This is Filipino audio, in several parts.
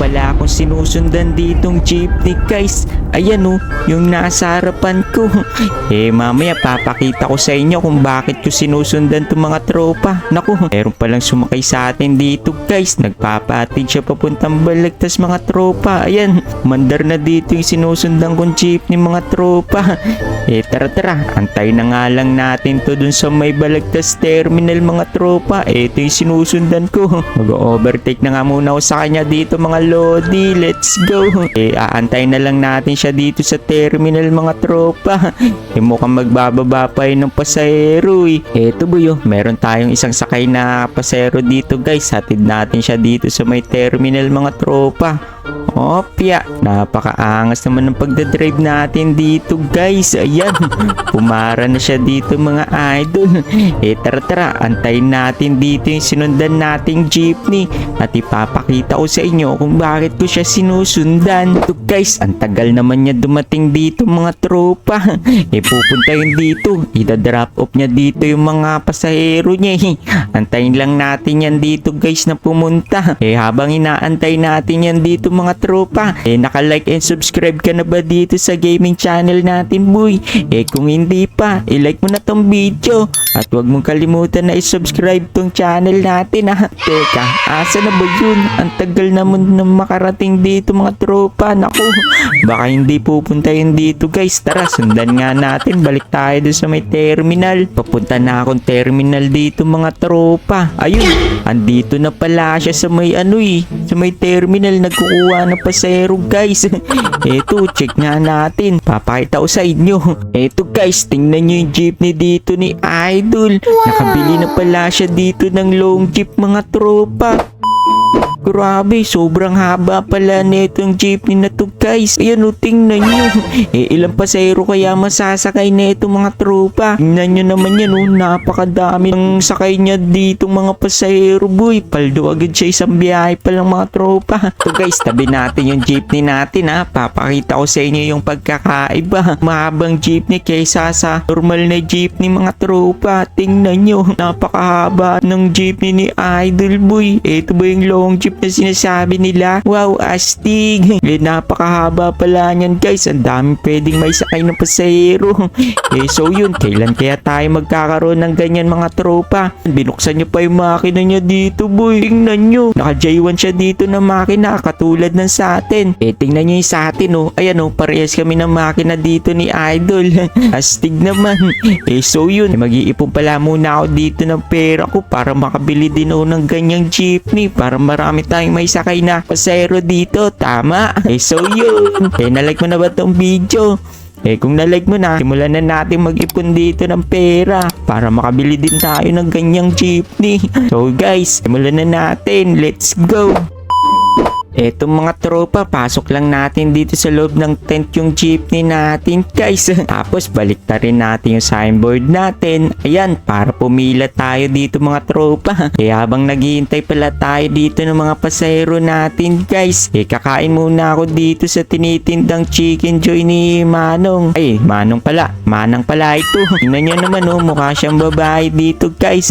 pala akong sinusundan ditong jeepney guys. Ayan oh, yung nasa harapan ko. Eh mamaya papakita ko sa inyo kung bakit ko sinusundan tong mga tropa. Naku, meron palang sumakay sa atin dito guys. Nagpapatid siya papuntang balagtas mga tropa. Ayan, mandar na dito yung sinusundan kong jeepney mga tropa. Eh tara tara, antay na nga lang natin to dun sa may balagtas terminal mga tropa. Ito yung sinusundan ko. Mag-overtake na nga muna ako sa kanya dito mga lodi. Let's go. Eh, aantay na lang natin siya dito sa terminal mga tropa. Eh, mukhang magbababa pa yun ng pasahero eh. Eto boy, oh, meron tayong isang sakay na pasahero dito guys. Hatid natin siya dito sa may terminal mga tropa. Opya, napakaangas naman ng pagdadrive natin dito guys. Ayan, pumara na siya dito mga idol. Eh tara tara, antayin natin dito yung sinundan nating jeepney. At ipapakita ko sa inyo kung bakit ko siya sinusundan. Ito guys, ang tagal naman niya dumating dito mga tropa. Eh pupunta yun dito, ida-drop off niya dito yung mga pasahero niya. eh. Antayin lang natin yan dito guys na pumunta. Eh habang inaantay natin yan dito mga tropa, eh naka-like and subscribe ka na ba dito sa gaming channel natin boy? Eh kung hindi pa, i-like mo na tong video. At huwag mong kalimutan na i-subscribe tong channel natin ha. Teka, asa na ba yun? Ang tagal naman na makarating dito mga tropa. Naku, baka hindi pupunta yun dito guys. Tara, sundan nga natin. Balik tayo doon sa may terminal. Papunta na akong terminal dito mga tropa. Ayun, andito na pala siya sa may ano eh. Sa may terminal, nagkukuha ng pasero guys. Eto, check nga natin. Papakita ko sa inyo. Eto guys, tingnan nyo yung jeepney dito ni Idol. Nakabili na pala siya dito ng long jeep mga tropa. Grabe, sobrang haba pala nitong jeepney na to guys. Ayan o, tingnan nyo. Eh, ilang pasahero kaya masasakay na ito mga tropa. Tingnan nyo naman yan o, napakadami ng sakay niya dito mga pasahero boy. Paldo agad siya isang biyahe pa lang mga tropa. So guys, tabi natin yung jeepney natin ha. Papakita ko sa inyo yung pagkakaiba. Mahabang jeepney kaysa sa normal na jeepney mga tropa. Tingnan nyo, napakahaba ng jeepney ni Idol Boy. Ito ba yung long jeep na sinasabi nila? Wow, astig. Eh, napakahaba pala niyan guys. Ang dami pwedeng may sakay ng pasahero. eh, so yun, kailan kaya tayo magkakaroon ng ganyan mga tropa? Binuksan niyo pa yung makina niya dito, boy. Tingnan nyo. Naka-J1 siya dito na makina, katulad ng sa atin. Eh, tingnan nyo yung sa atin, oh. Ayan, oh, parehas kami ng makina dito ni Idol. Astig naman. Eh, so yun, eh, mag-iipon pala muna ako dito ng pera ko para makabili din ako ng ganyang jeepney para marami tayong may sakay na pasero dito. Tama. Eh, so yun. Eh, nalike mo na ba tong video? Eh kung na-like mo na, simulan na natin mag-ipon dito ng pera para makabili din tayo ng ganyang jeepney. So guys, simulan na natin. Let's go! Etong mga tropa, pasok lang natin dito sa loob ng tent yung jeepney natin guys. Tapos balik na rin natin yung signboard natin. Ayan, para pumila tayo dito mga tropa. Kaya habang naghihintay pala tayo dito ng mga pasahero natin guys. Eh kakain muna ako dito sa tinitindang chicken joy ni Manong. Ay, Manong pala. Manang pala ito. Tingnan nyo naman oh, mukha siyang babae dito guys.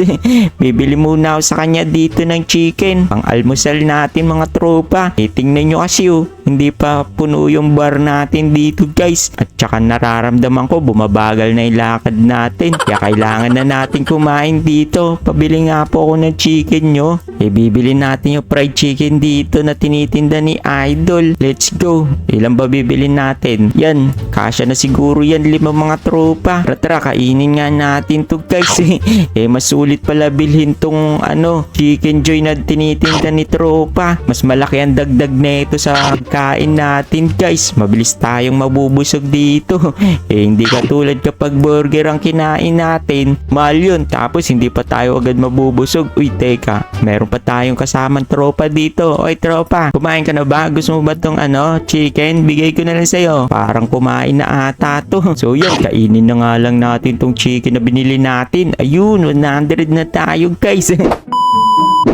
Bibili muna ako sa kanya dito ng chicken. Pang almusal natin mga tropa. Eh, tingnan nyo kasi oh, hindi pa puno yung bar natin dito guys. At saka nararamdaman ko bumabagal na yung lakad natin. Kaya kailangan na natin kumain dito. Pabili nga po ako ng chicken nyo. Eh, bibili natin yung fried chicken dito na tinitinda ni Idol. Let's go. Ilan ba bibili natin? Yan, kasya na siguro yan lima mga tropa. Tara tara, kainin nga natin to guys. eh, mas sulit pala bilhin tong ano, chicken joy na tinitinda ni tropa. Mas malaki ang dagdag na ito sa kain natin guys. Mabilis tayong mabubusog dito. eh, hindi katulad kapag burger ang kinain natin. Mahal yun. Tapos hindi pa tayo agad mabubusog. Uy, teka. Meron pa tayong kasamang tropa dito. Oy, tropa. Kumain ka na ba? Gusto mo ba tong ano, chicken? Bigay ko na lang sa'yo. Parang kumain na ata to. So yun, kainin na nga lang natin tong chicken na binili natin. Ayun, 100 na tayo guys.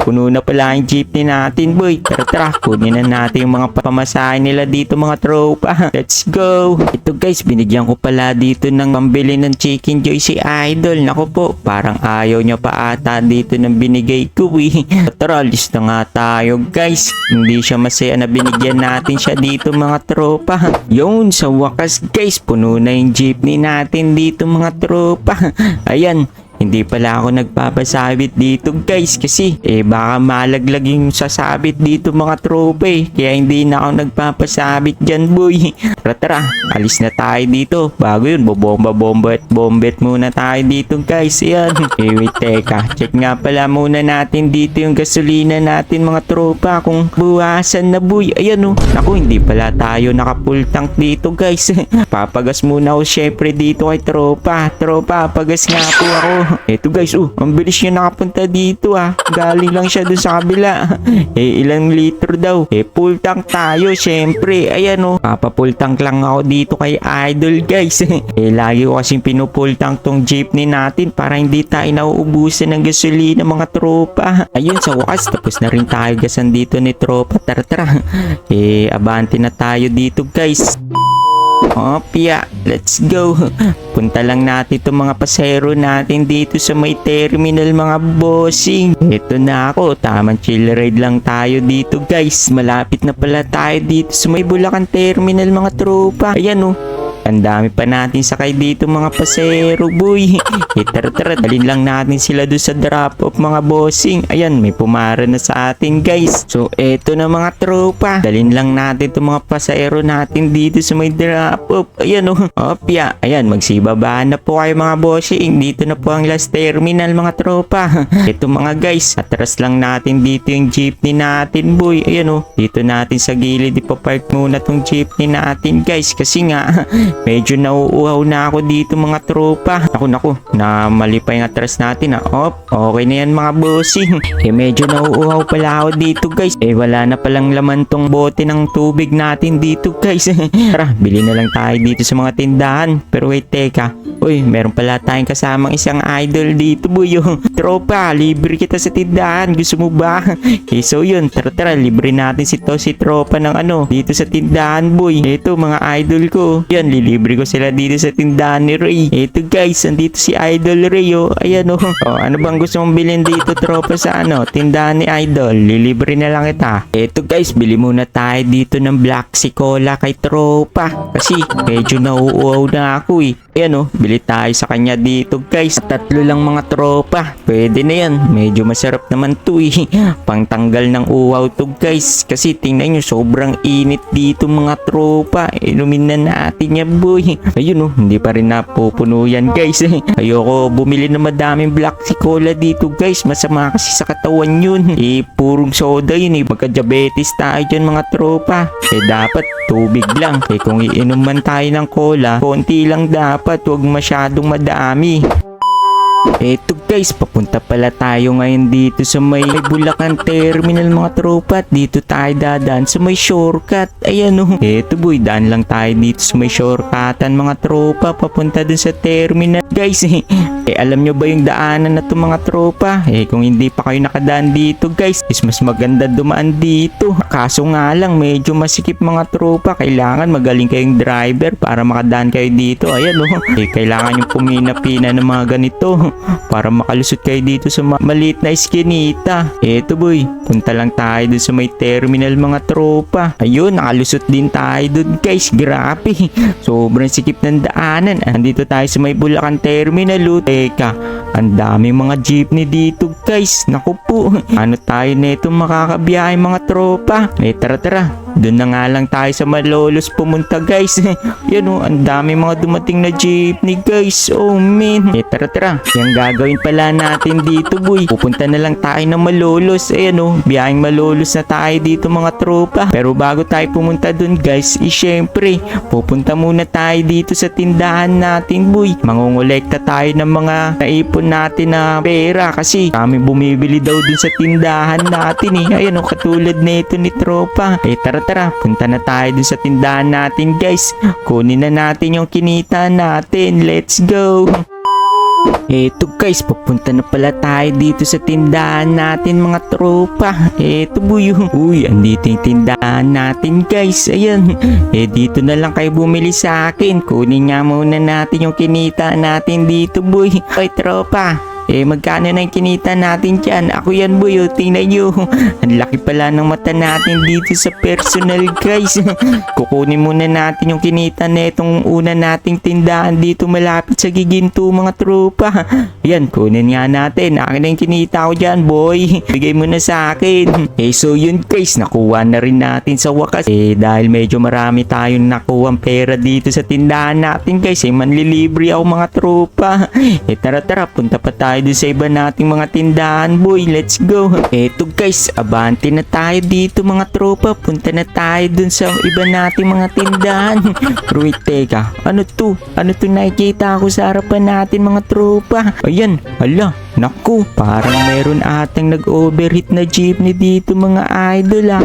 Puno na pala yung jeepney natin, boy. Tara, tara. Kunin na natin yung mga pamasahe nila dito, mga tropa. Let's go. Ito guys, binigyan ko pala dito ng pambili ng chicken joy si Idol. Nako po, parang ayaw niya pa ata dito ng binigay ko, eh. Tara, alis na nga tayo, guys. Hindi siya masaya na binigyan natin siya dito, mga tropa. Yun, sa wakas, guys, puno na yung jeepney natin dito, mga tropa. Ayan, hindi pala ako nagpapasabit dito guys kasi eh baka malaglag yung sasabit dito mga tropa eh. Kaya hindi na ako nagpapasabit dyan boy. Tara tara, alis na tayo dito. Bago yun, bobomba-bomba at bombet muna tayo dito guys. Ayan. Eh wait teka, check nga pala muna natin dito yung gasolina natin mga tropa kung buwasan na boy. Ayan oh. Naku, hindi pala tayo naka full tank dito guys. Papagas muna ako syempre dito kay tropa. Tropa, pagas nga po ako. Eto guys, oh, ang bilis niya nakapunta dito ah. Galing lang siya dun sa kabila. eh, ilang litro daw. Eh, full tank tayo, syempre. Ayan oh, papapull tank lang ako dito kay Idol guys. eh, lagi ko kasing pinupull tank tong jeepney natin para hindi tayo nauubusan ng gasolina mga tropa. Ayun, sa wakas, tapos na rin tayo gasan dito ni tropa. Tara, tara. eh, abante na tayo dito guys. Opya, let's go. Punta lang natin itong mga pasero natin dito sa may terminal mga bossing. Ito na ako, tamang chill ride lang tayo dito guys. Malapit na pala tayo dito sa may Bulacan terminal mga tropa. Ayan oh. Ang dami pa natin sakay dito mga pasero boy. Eh tara tara, dalhin lang natin sila doon sa drop off mga bossing. Ayan, may pumara na sa atin guys. So eto na mga tropa. Dalhin lang natin itong mga pasero natin dito sa may drop off. Ayan oh. Opya. Ayan, magsibabaan na po kayo mga bossing. Dito na po ang last terminal mga tropa. Ito mga guys, atras lang natin dito yung jeepney natin boy. Ayan oh. Dito natin sa gilid ipapark muna tong jeepney natin guys. Kasi nga, Medyo nauuhaw na ako dito mga tropa. Naku naku, na mali pa yung atras natin ah. Op, okay na yan mga bossing. Eh medyo nauuhaw pala ako dito guys. Eh wala na palang laman tong bote ng tubig natin dito guys. Tara, bili na lang tayo dito sa mga tindahan. Pero wait, teka. Uy, meron pala tayong kasamang isang idol dito boy. Yung tropa, libre kita sa tindahan. Gusto mo ba? eh so yun, tara tara, libre natin si to si tropa ng ano dito sa tindahan boy. Ito mga idol ko. Yan, lilibre ko sila dito sa tindahan ni Ray. Ito guys, andito si Idol Ray oh. Ayan oh. oh ano bang gusto mong bilhin dito tropa sa ano? Tindahan ni Idol. Lilibre na lang kita. Ito guys, bili muna tayo dito ng Black Sea Cola kay tropa. Kasi medyo nauuaw na ako eh. Ayan oh, bili tayo sa kanya dito guys. Tatlo lang mga tropa. Pwede na yan. Medyo masarap naman to eh. Pangtanggal ng uhaw to guys. Kasi tingnan nyo, sobrang init dito mga tropa. Inumin na natin yan boy. Ayun oh, hindi pa rin napupuno yan guys. Ayoko bumili ng madaming black sea cola dito guys. Masama kasi sa katawan yun. Eh, purong soda yun eh. Magka-diabetes tayo dyan mga tropa. Eh, dapat tubig lang. Eh, kung iinom man tayo ng cola, konti lang dapat. Huwag masyadong madami. Eto guys, papunta pala tayo ngayon dito sa may, may Bulacan Terminal mga tropa at dito tayo dadaan sa may shortcut. Ayan oh. Eto boy, daan lang tayo dito sa may shortcutan mga tropa papunta dun sa terminal. Guys, eh, eh alam nyo ba yung daanan na to mga tropa? Eh kung hindi pa kayo nakadaan dito guys, is mas maganda dumaan dito. Kaso nga lang, medyo masikip mga tropa. Kailangan magaling kayong driver para makadaan kayo dito. Ayan oh. Eh kailangan yung pumina-pina ng mga ganito para makalusot kayo dito sa ma- maliit na eskinita. Eto boy, punta lang tayo dun sa may terminal mga tropa. Ayun, nakalusot din tayo dun guys. Grabe. Sobrang sikip ng daanan. Andito tayo sa may Bulacan Terminal. Oh. Teka, ang daming mga jeepney dito guys. Naku po. Ano tayo neto makakabiyahe mga tropa? Eh tara tara. Doon na nga lang tayo sa Malolos pumunta guys. Yan oh, ang dami mga dumating na jeepney guys. Oh man. Eh tara tara. Yung gagawin pala natin dito boy. Pupunta na lang tayo ng Malolos. Ayan oh, biyaheng Malolos na tayo dito mga tropa. Pero bago tayo pumunta dun guys, eh syempre, pupunta muna tayo dito sa tindahan natin boy. Mangungulekta tayo ng mga naipon natin na pera kasi kami bumibili daw dun sa tindahan natin eh. Ayan oh, katulad nito ni tropa. Eh tara tara, punta na tayo dun sa tindahan natin guys. Kunin na natin yung kinita natin. Let's go! Eto guys, papunta na pala tayo dito sa tindahan natin mga tropa. Eto boy, oh. uy, andito yung tindahan natin guys. Ayan, eh dito na lang kayo bumili sa akin. Kunin nga muna natin yung kinita natin dito boy. Oy tropa, eh, magkano na kinita natin dyan? Ako yan, boy. Oh. Tingnan nyo. Ang laki pala ng mata natin dito sa personal, guys. Kukunin muna natin yung kinita na itong una nating tindahan dito malapit sa giginto, mga tropa. Yan, kunin nga natin. Akin na yung kinita ko dyan, boy. Bigay mo na sa akin. Eh, so yun, guys. Nakuha na rin natin sa wakas. Eh, dahil medyo marami tayong nakuha pera dito sa tindahan natin, guys. Eh, manlilibre ako, mga tropa. Eh, tara, tara. Punta pa tayo tayo sa iba nating mga tindahan, boy. Let's go. Eto guys, abante na tayo dito mga tropa. Punta na tayo dun sa iba nating mga tindahan. Wait, teka. Ano to? Ano to nakikita ko sa harapan natin mga tropa? Ayan, hala. Naku, parang meron atang nag-overheat na jeepney dito mga idol ah.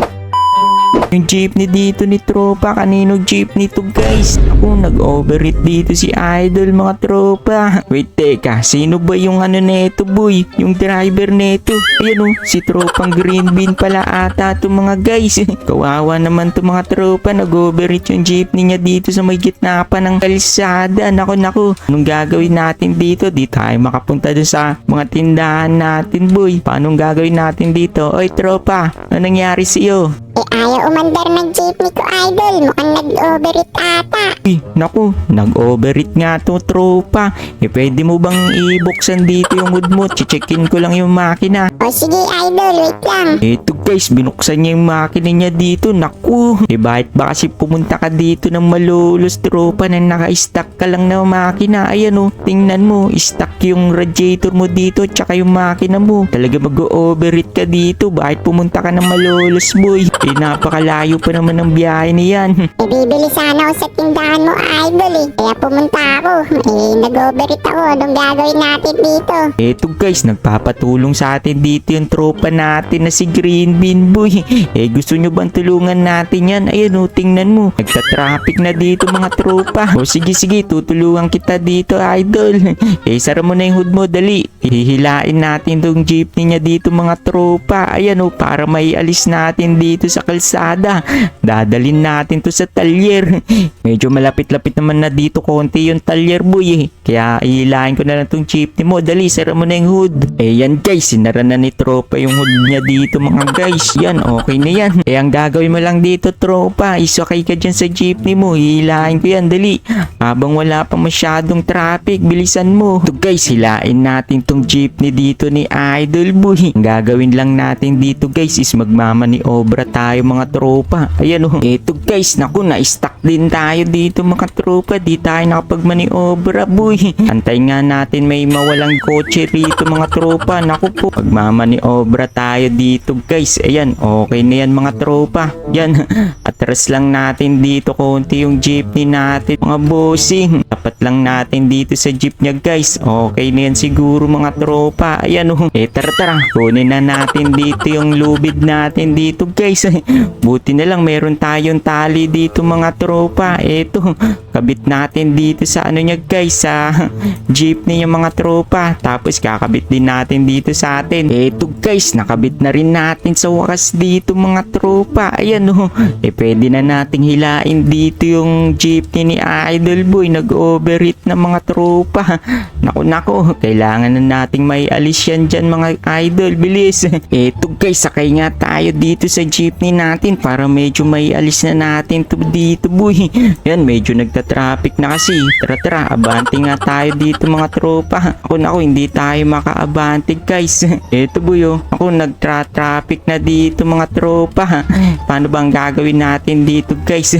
Yung jeepney dito ni tropa, kanino jeepney to guys? Ako, nag-overheat dito si Idol mga tropa. Wait, teka, sino ba yung ano neto boy? Yung driver neto? Ayan o, si tropang green bean pala ata to mga guys. Kawawa naman to mga tropa, nag-overheat yung jeepney niya dito sa may gitna pa ng kalsada. Nako, nako, anong gagawin natin dito? Di tayo makapunta dun sa mga tindahan natin boy. Paano gagawin natin dito? Oy tropa, ano nangyari sa'yo? Eh, ayaw umandar ng jeepney ko, idol. Mukhang nag-overeat ata. Eh, naku, nag-overeat nga to tropa. Eh, pwede mo bang ibuksan dito yung hood mo? Checkin ko lang yung makina. O sige, idol. Wait lang. Eto guys, binuksan niya yung makina niya dito. Naku, eh bakit ba kasi pumunta ka dito ng malulos tropa na naka-stack ka lang na makina? Ayan o, tingnan mo, stack yung radiator mo dito tsaka yung makina mo. Talaga mag-overheat ka dito. Bakit pumunta ka ng malulos boy? Eh, napakalayo pa naman ng biyahe niyan. Eh, bibili sana ako sa tindahan mo, idol eh. Kaya pumunta ako. Eh, nag-overeat ako. Anong gagawin natin dito? Eto guys, nagpapatulong sa atin dito yung tropa natin na si Green Bean Boy. Eh gusto nyo bang tulungan natin yan? Ayan o, tingnan mo. Nagta-traffic na dito mga tropa. O sige sige, tutulungan kita dito idol. Eh sara mo na yung hood mo, dali. Hihilain natin tong jeepney niya dito mga tropa. Ayan o, para may alis natin dito sa kalsada. Dadalin natin to sa talyer. Medyo malapit-lapit naman na dito konti yung talyer boy eh. Kaya ihilain ko na lang tong jeepney mo. Dali, sara mo na yung hood. Eh yan guys, sinara na ni tropa yung hood niya dito mga guys. Yan, okay na yan. Eh ang gagawin mo lang dito tropa, isakay ka dyan sa jeepney mo. Hihilain ko yan, dali. Habang wala pa masyadong traffic, bilisan mo. Ito guys, hilain natin tong jeepney dito ni Idol Boy. Ang gagawin lang natin dito guys is magmamani obra tayo mga tropa. Ayan oh. Eto guys, naku, na-stuck din tayo dito mga tropa. Di tayo nakapagmaniobra boy. Antay nga natin may mawalang kotse rito mga tropa. Naku po, magmamaniobra tayo dito guys. Ayan, okay na yan mga tropa. Yan, atras lang natin dito konti yung jeepney natin mga bossing. Tapat lang natin dito sa jeep niya guys. Okay na yan siguro mga tropa. Ayan oh. Eh tara tara, kunin na natin dito yung lubid natin dito guys. Buti na lang meron tayong tali dito mga tropa. Eto, kabit natin dito sa ano niya guys sa jeepney yung mga tropa. Tapos kakabit din natin dito sa atin. Eto guys, nakabit na rin natin sa wakas dito mga tropa. Ayan oh. Eh pwede na nating hilain dito yung jeepney ni Idol Boy. Nag-overheat na mga tropa. Naku naku, kailangan na nating may alis yan dyan mga idol. Bilis. Eto guys, sakay nga tayo dito sa jeepney natin para medyo may alis na natin to dito boy. Yan, medyo nagta-traffic na kasi. Tara tara, abante nga tayo dito mga tropa. Ako naku, hindi tayo makaabante guys. Eto boy oh, ako nagtra-traffic na dito mga tropa. Paano bang gagawin natin dito guys?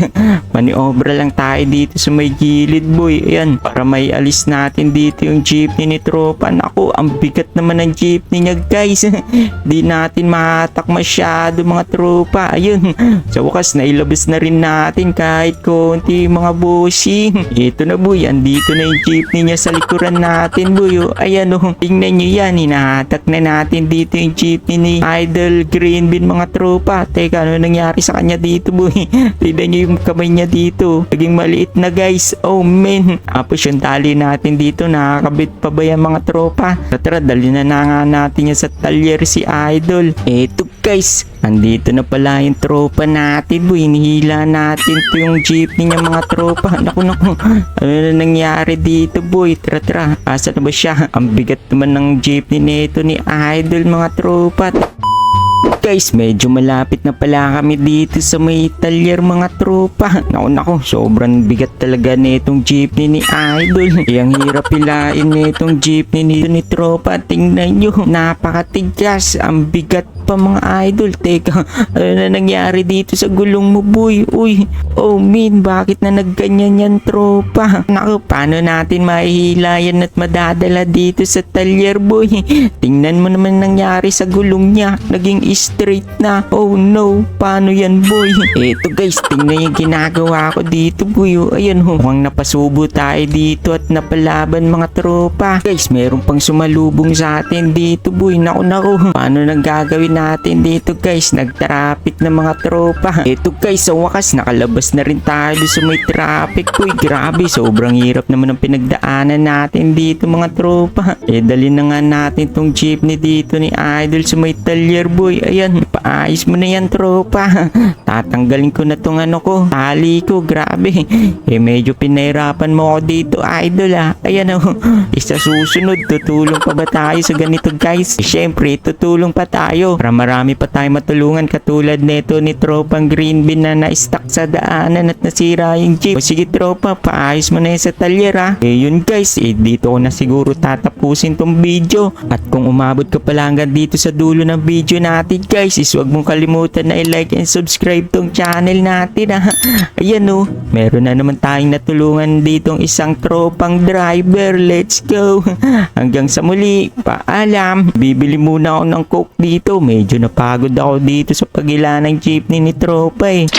Maniobra lang tayo dito sa may gilid boy. Ayan, para may alis natin dito yung jeepney ni tropa. Naku, ang bigat naman ng jeepney niya guys. Di natin mahatak masyado mga tropa. Ayun, sa wakas nailabas na rin natin kahit konti mga bossing. Ito na boy, andito na yung jeepney niya sa likuran natin boy. Oh, ayan oh, tingnan nyo yan. Hinahatak na natin dito yung jeepney ni Idol Green Bean mga tropa. Teka, ano nangyari sa kanya dito boy? Tignan nyo yung kamay niya dito. Naging maliit na guys. Oh man. Tapos yung tali natin dito, nakakabit pa ba yan mga tropa? Tara, Tara, dali na na nga natin yan sa talyer si Idol. Eto guys, andito na pala yung tropa natin boy. Hinihila natin to yung jeepney niya mga tropa. Naku naku, ano na nangyari dito boy? Tara tara, asa na ba siya? Ang bigat naman ng jeepney nito ni Idol mga tropa. Guys, medyo malapit na pala kami dito sa may talyer mga tropa. Naku naku, sobrang bigat talaga nitong jeepney ni Idol. Ang hirap pilain nitong jeepney nito ni tropa. Tingnan nyo, napakatigas. Ang bigat pa mga idol. Teka, ano na nangyari dito sa gulong mo boy? Uy, oh min, bakit na nagganyan yan tropa? Naku, paano natin mahihila yan at madadala dito sa talyer boy? Tingnan mo naman nangyari sa gulong niya. Naging straight na. Oh no, paano yan boy? Eto guys, tingnan yung ginagawa ko dito boy. Oh, ayan ho, mukhang napasubo tayo dito at napalaban mga tropa. Guys, meron pang sumalubong sa atin dito boy. Naku naku, paano nang gagawin natin dito guys? Nag-traffic na mga tropa. Eto guys, sa wakas nakalabas na rin tayo sa may traffic boy. Grabe, sobrang hirap naman ang pinagdaanan natin dito mga tropa. Eh dali na nga natin tong jeepney dito ni Idol sa may talyer boy. Ayan, paayos mo na yan tropa. Tatanggalin ko na tong ano ko, tali ko, grabe. Eh medyo pinahirapan mo ako dito Idol ah. Ayan oh, isa susunod, tutulong pa ba tayo sa ganito guys? Eh, syempre, tutulong pa tayo para marami pa tayo matulungan katulad nito ni tropang green bean na na-stuck sa daanan at nasira yung jeep. O sige tropa, paayos mo na yan sa talyer ah. Eh yun guys, eh dito ko na siguro tatapusin tong video. At kung umabot ka pala hanggang dito sa dulo ng video natin guys, is huwag mong kalimutan na i-like and subscribe tong channel natin ah. Ayan oh, meron na naman tayong natulungan ditong isang tropang driver. Let's go. Hanggang sa muli, paalam. Bibili muna ako ng coke dito. Medyo napagod ako dito sa pagila ng jeepney ni tropa eh.